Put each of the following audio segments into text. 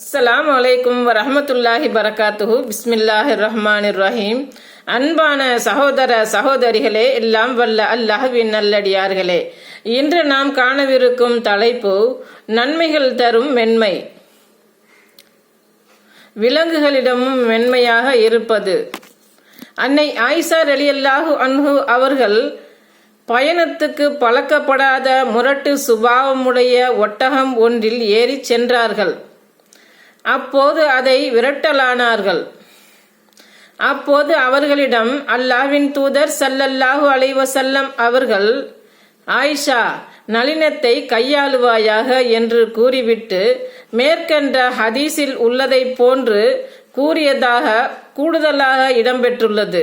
அஸ்லாம் வலைக்கும் வரமத்துல்லாஹி பரகாத்துஹு பிஸ்மில்லாஹி ரஹ்மான் ரஹீம் அன்பான சகோதர சகோதரிகளே எல்லாம் வல்ல அல்லாஹ்வின் நல்லடியார்களே. இன்று நாம் காணவிருக்கும் தலைப்பு நன்மைகள் தரும் மென்மை. விலங்குகளிடமும் மென்மையாக இருப்பது. அன்னை ஆயிஷா ரலியல்லாஹு அன்ஹு அவர்கள் பயணத்துக்கு பழக்கப்படாத முரட்டு சுபாவமுடைய ஒட்டகம் ஒன்றில் ஏறிச் சென்றார்கள். அப்போது அதை விரட்டலானார்கள். அப்போது அவர்களிடம் அல்லாவின் தூதர் சல்லல்லாஹு அலைவசல்லம் அவர்கள் ஆயிஷா நளினத்தை கையாளுவாயாக என்று கூறிவிட்டு மேற்கண்ட ஹதீஸில் உள்ளதைப் போன்று கூறியதாக கூடுதலாக இடம்பெற்றுள்ளது.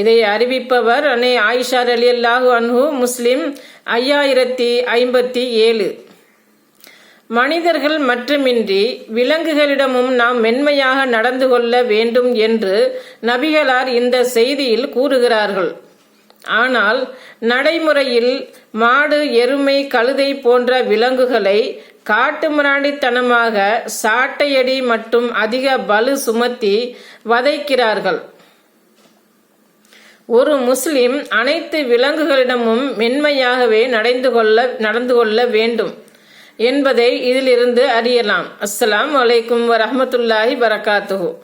இதை அறிவிப்பவர் அன்னை ஆயிஷா அலி அல்லாஹு அன்ஹு முஸ்லிம் ஐயாயிரத்தி ஐம்பத்தி ஏழு. மனிதர்கள் மட்டுமின்றி விலங்குகளிடமும் நாம் மென்மையாக நடந்து கொள்ள வேண்டும் என்று நபிகளார் இந்த செய்தியில் கூறுகிறார்கள். ஆனால் நடைமுறையில் மாடு எருமை கழுதை போன்ற விலங்குகளை காட்டுமிராண்டித்தனமாக சாட்டையடி மற்றும் அதிக பலு சுமத்தி வதைக்கிறார்கள். ஒரு முஸ்லிம் அனைத்து விலங்குகளிடமும் மென்மையாகவே நடந்து கொள்ள நடந்து கொள்ள வேண்டும். என்பதை இதிலிருந்து அறியலாம். அஸ்லாம் வலைக்கும் வரமத்துல்லாஹி வரகாத்துஹு.